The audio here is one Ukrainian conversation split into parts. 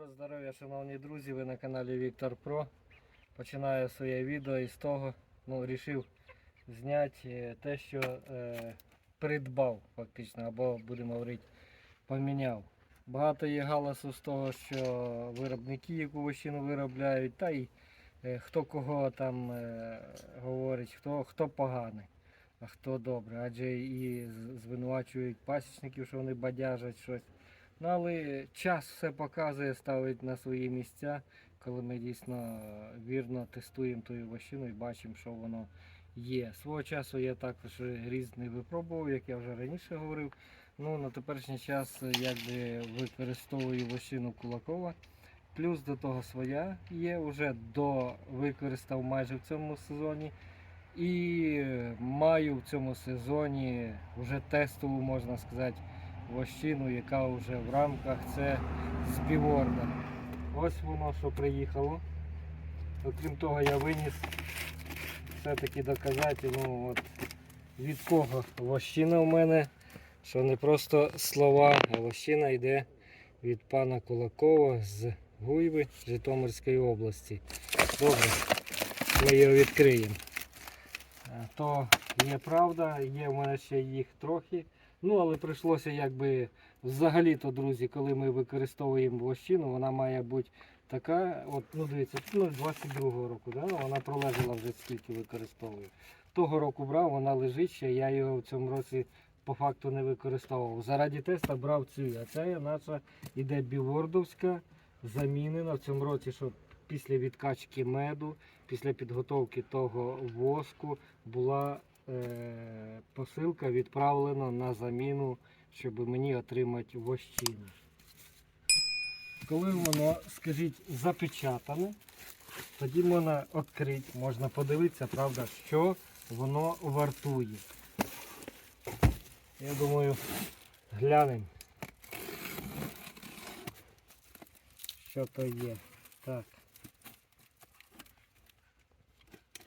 Доброго здоров'я, шановні друзі, ви на каналі Віктор Про. Починаю своє відео із того, ну, рішив зняти е, те, що е, придбав фактично, або будемо говорити, поміняв. Багато є галасу з того, що виробники яку вощину виробляють, та й е, хто кого там е, говорить, хто, хто поганий, а хто добре. Адже і звинувачують пасічників, що вони бадяжать щось. Ну, але час все показує, ставить на свої місця, коли ми дійсно е, вірно тестуємо ту вощину і бачимо, що воно є. Свого часу я також різний випробував, як я вже раніше говорив. Ну, на теперішній час е, якби використовую вощину Кулакова. Плюс до того своя є, вже до використав майже в цьому сезоні. І е, маю в цьому сезоні вже тестову, можна сказати, вощину, яка вже в рамках це з біворда. Ось воно, що приїхало. Окрім того, я виніс все-таки доказати, ну от від кого вощина в мене, що не просто слова, а вощина йде від пана Кулакова з Гуйви Житомирської області. Добре, ми його відкриємо. Е, То є правда, є в мене ще їх трохи. Ну, але прийшлося якби взагалі-то, друзі, коли ми використовуємо вощину, вона має бути така, от, ну дивіться, ну, 22-го року, да? вона пролежала вже скільки використовую. Того року брав, вона лежить ще, я його в цьому році по факту не використовував. Заради теста брав цю, а ця наша іде бівордовська, замінена в цьому році, щоб після відкачки меду, після підготовки того воску була посилка відправлена на заміну, щоб мені отримати вощину. Коли воно, скажіть, запечатане, тоді можна відкрити, можна подивитися, правда, що воно вартує. Я думаю, глянемо. Що то є. Так.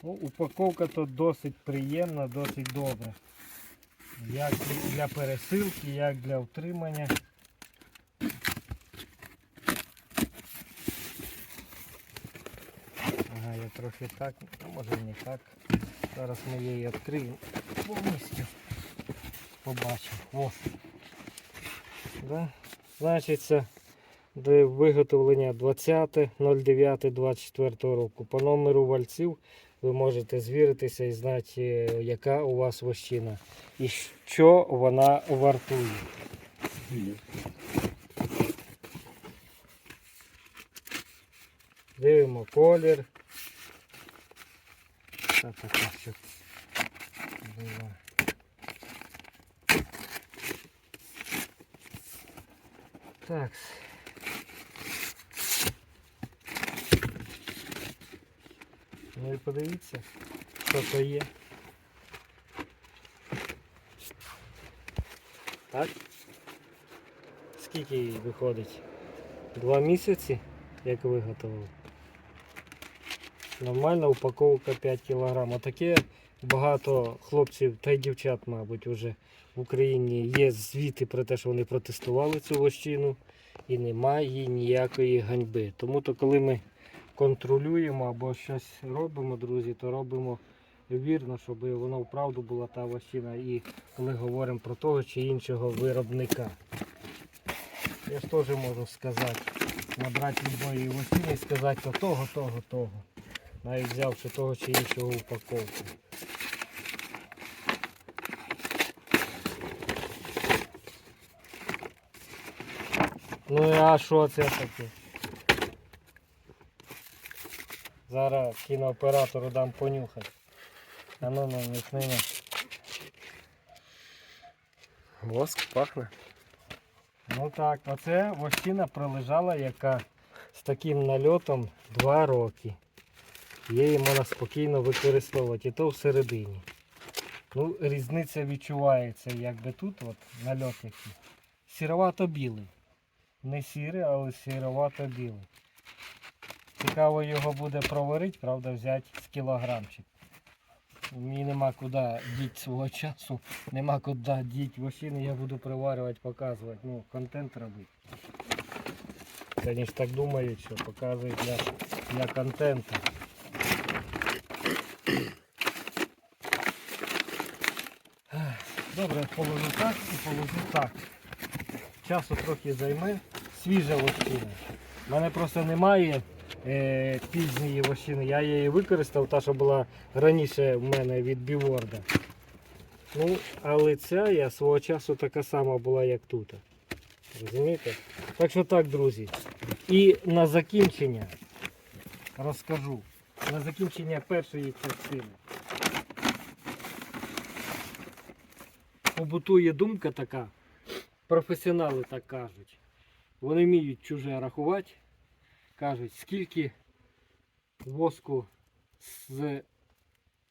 Упаковка тут досить приємна, досить добра. Як для пересилки, як для утримання. Ага, я трохи так, ну, може не так. Зараз ми її відкриємо повністю. Побачимо. Да? Значить, до виготовлення 20.09.24 року. По номеру вальців ви можете звіритися і знати, е, яка у вас вощина і що вона вартує. Дивимо колір. Це таке, щоб було. Так. Ну і подивіться, що то є. Так? Скільки їй виходить? Два місяці, як виготовили. Нормальна упаковка 5 кг. Отаке багато хлопців та й дівчат, мабуть, вже в Україні є звіти про те, що вони протестували цю вощину і немає ніякої ганьби. Тому то коли ми контролюємо або щось робимо, друзі, то робимо вірно, щоб воно вправду була та вощина. І коли говоримо про того чи іншого виробника. Я ж теж можу сказати, набрати любої вощини і сказати то того, того, того. Навіть взявши того чи іншого упаковку. Ну а що це таке? Зараз кінооператору дам понюхати. А ну ну, ну. Воск пахне. Ну так, оце вощина пролежала, яка з таким нальотом 2 роки. Її можна спокійно використовувати, і то всередині. Ну, різниця відчувається, якби тут от нальот який. Сіровато-білий. Не сірий, але сіровато-білий. Цікаво його буде проварити, правда, взяти з кілограмчик. Мені нема куди діти свого часу, нема куди діти вощини, я буду приварювати, показувати, ну, контент робити. Ж так думають, що показують для, для контенту. Добре, положу так і положу так. Часу трохи займе. Свіжа вощина. У мене просто немає е, пізньої. Я її використав, та, що була раніше в мене від біворда. Ну, але ця я свого часу така сама була, як тут. Розумієте? Так що так, друзі. І на закінчення розкажу. На закінчення першої частини. Побутує думка така. Професіонали так кажуть. Вони вміють чуже рахувати. Кажуть, скільки воску з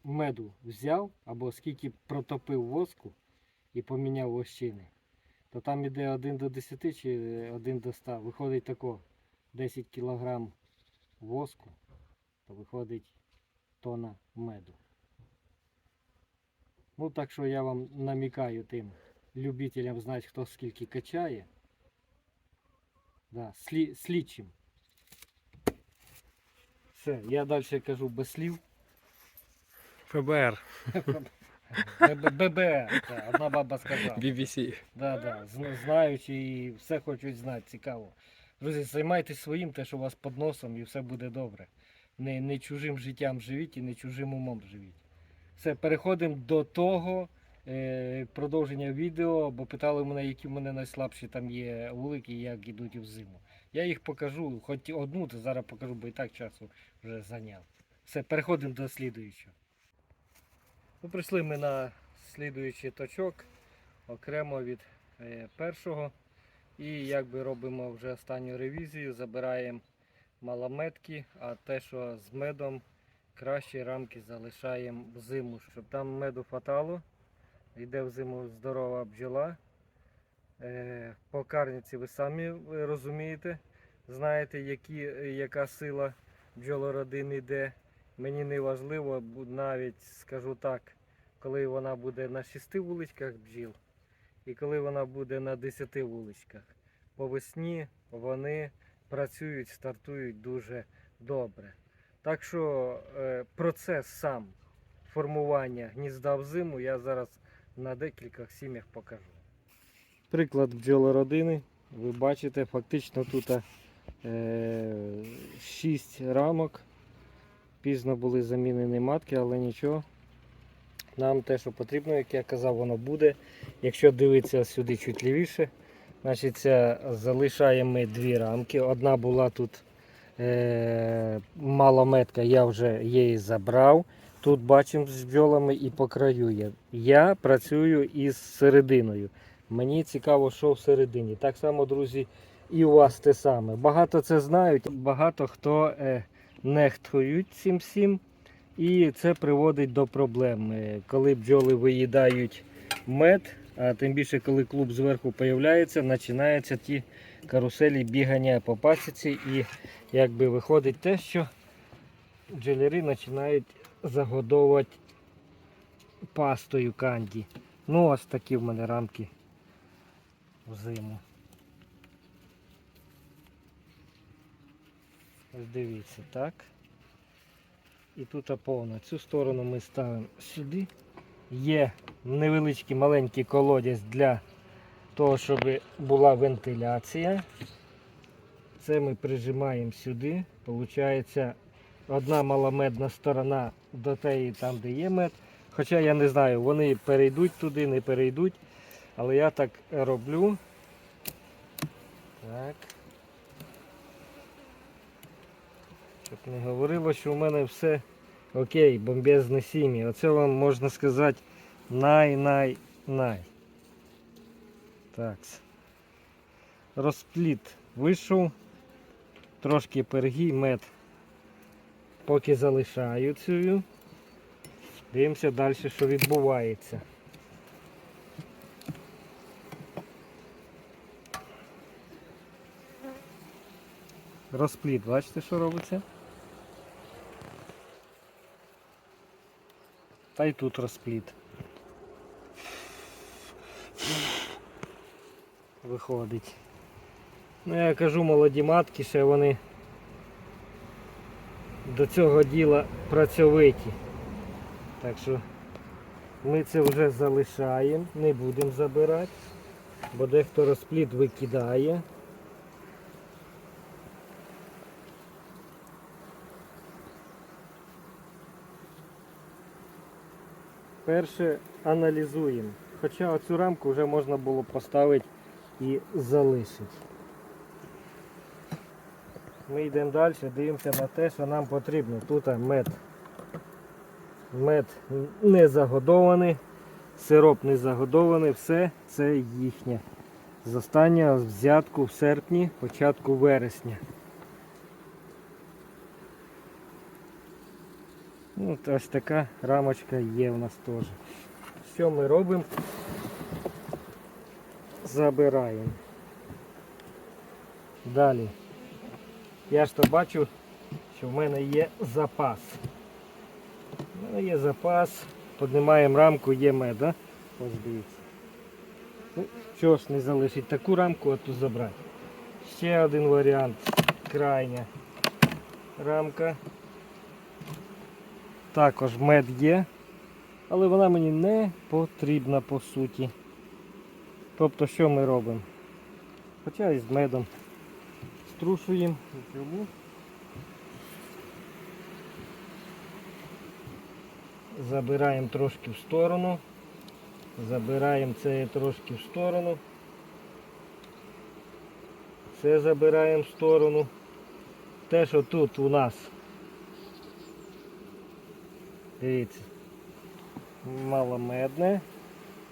меду взяв, або скільки протопив воску і поміняв вощини, то там іде 1 до 10 чи 1 до 100. Виходить тако 10 кг воску, то виходить тона меду. Ну так що я вам намікаю тим любителям знати, хто скільки качає. Да, слі, слідчим. Все, я далі кажу без слів. ФБР, ББ, так, одна баба сказала. BBC. Да, да, зна- знаючи і все хочуть знати, цікаво. Друзі, займайтесь своїм, те, що у вас під носом, і все буде добре. Не, не чужим життям живіть і не чужим умом живіть. Все, переходимо до того продовження відео, бо питали мене, які в мене найслабші там є вулики як ідуть в зиму. Я їх покажу, хоч одну, то зараз покажу, бо і так часу вже зайняв. Все, переходимо до слідуючого. Ну, прийшли ми на слідуючий точок окремо від е, першого. І якби робимо вже останню ревізію, забираємо малометки, а те, що з медом, кращі рамки залишаємо в зиму, щоб там меду хватало. Йде в зиму здорова бджола. Е, По карниці ви самі розумієте, знаєте, які, яка сила бджолородин йде. Мені не важливо, навіть скажу так, коли вона буде на 6 вуличках бджіл і коли вона буде на 10 вуличках. По весні вони працюють, стартують дуже добре. Так що е, процес сам формування гнізда в зиму я зараз на декількох сім'ях покажу. Приклад бджолородини. Ви бачите, фактично тут е, 6 рамок. Пізно були замінені матки, але нічого. Нам те, що потрібно, як я казав, воно буде. Якщо дивитися сюди чуть лівіше, значить це залишаємо дві рамки. Одна була тут е, малометка, я вже її забрав. Тут бачимо з бджолами і по краю є. Я працюю із серединою. Мені цікаво, що всередині. Так само, друзі, і у вас те саме. Багато це знають, багато хто е, нехтують цим всім. І це приводить до проблем. Е, Коли бджоли виїдають мед, а тим більше, коли клуб зверху появляється, починаються ті каруселі бігання по пасіці і якби виходить те, що бджоляри починають загодовувати пастою канді. Ну, ось такі в мене рамки взиму. Ось дивіться, так. І тут повно. Цю сторону ми ставимо сюди. Є невеличкий маленький колодязь для того, щоб була вентиляція. Це ми прижимаємо сюди. Получається одна маломедна сторона до теї, там, де є мед. Хоча я не знаю, вони перейдуть туди, не перейдуть. Але я так роблю. Так. Щоб не говорило, що у мене все окей, бомбезне сім'ї. Оце вам можна сказати най-най-най. Так. Розпліт вийшов. Трошки пергій, мед поки залишаю цю. Дивимося далі, що відбувається. Розпліт, бачите, що робиться? Та й тут розпліт. Виходить. Ну я кажу, молоді матки, ще вони до цього діла працьовиті. Так що ми це вже залишаємо, не будемо забирати, бо дехто розплід викидає. Перше аналізуємо. Хоча оцю рамку вже можна було поставити і залишити. Ми йдемо далі, дивимося на те, що нам потрібно. Тут мед. Мед не загодований, сироп не загодований, все це їхнє. З останнього взятку в серпні, початку вересня. От ось така рамочка є в нас теж. Що ми робимо? Забираємо. Далі. Я ж то бачу, що в мене є запас. У мене є запас. Піднімаємо рамку, є мед? Ось дивіться. Ну, чого ж не залишить таку рамку, а ту забрати. Ще один варіант. Крайня рамка. Також мед є, але вона мені не потрібна по суті. Тобто що ми робимо? Хоча і з медом струшуємо пилу. Забираємо трошки в сторону. Забираємо це трошки в сторону. Це забираємо в сторону. Те, що тут у нас Дивіться. Маломедне.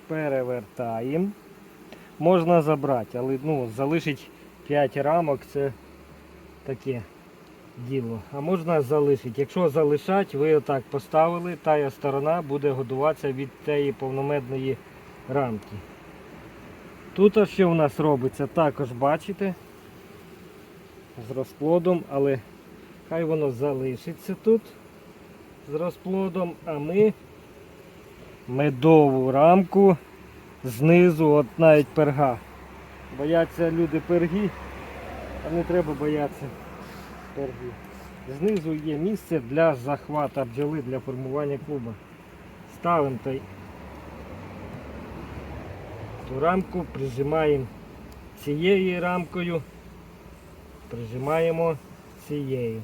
Перевертаємо. Можна забрати, але ну, залишить 5 рамок це таке діло. А можна залишити. Якщо залишати, ви отак поставили, тая сторона буде годуватися від тієї повномедної рамки. Тут що у нас робиться, також бачите, з розплодом, але хай воно залишиться тут з розплодом, а ми медову рамку знизу, от навіть перга. Бояться люди перги, а не треба боятися перги. Знизу є місце для захвата бджоли для формування клуба. Ставимо ту рамку, прижимаємо цією рамкою, прижимаємо цією.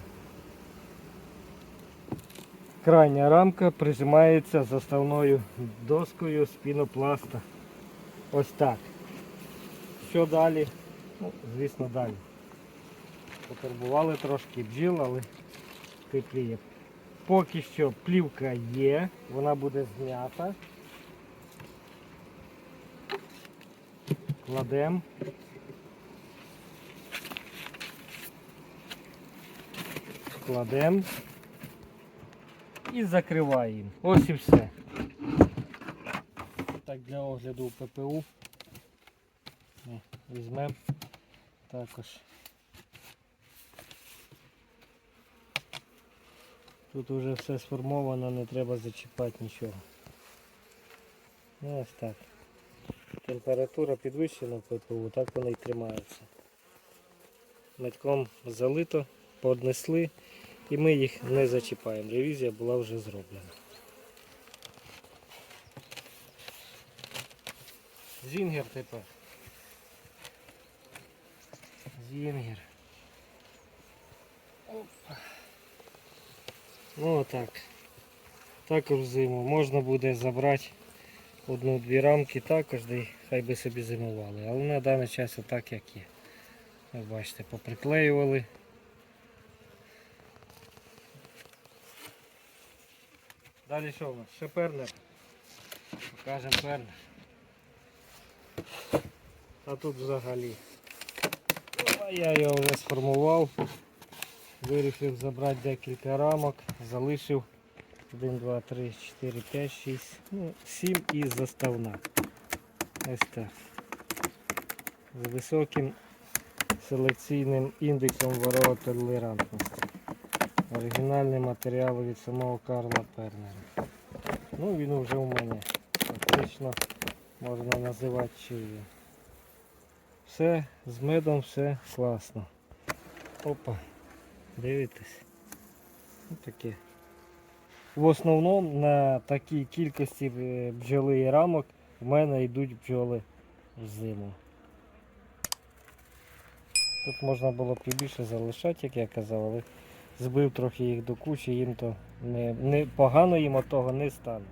Крайня рамка прижимається заставною доскою з пінопласта. Ось так. Що далі? Ну, звісно, далі. Потурбували трошки бджіл, але тепліє. Поки що плівка є, вона буде знята. Кладемо. Кладемо і закриваємо. Ось і все. Так для огляду ППУ. Візьмемо також. Тут вже все сформовано, не треба зачіпати нічого. Ну ось так. Температура підвищена ППУ, так вона і тримається. Метком залито, поднесли і ми їх не зачіпаємо. Ревізія була вже зроблена. Зінгер тепер. Зінгер. Опа. Ну отак. Також зиму. Можна буде забрати одну-дві рамки також, де хай би собі зимували. Але на даний час отак як є. Ви бачите, поприклеювали. Далі що у нас? Ще пернер. Покажемо пернер. А тут взагалі. Я його вже сформував. Вирішив забрати декілька рамок, залишив 1, 2, 3, 4, 5, 6, ну, 7 і заставна. Ось так. З високим селекційним індексом ворога толерантності. Оригінальний матеріал від самого Карла Пернера. Ну він вже у мене. Фактично можна називати чиї. Все з медом, все класно. Опа, дивитесь. Ось таке. В основному на такій кількості е, бджоли і рамок в мене йдуть бджоли в зиму. Тут можна було б і більше залишати, як я казав, але збив трохи їх до кучі, їм то не, не погано їм від того не стане.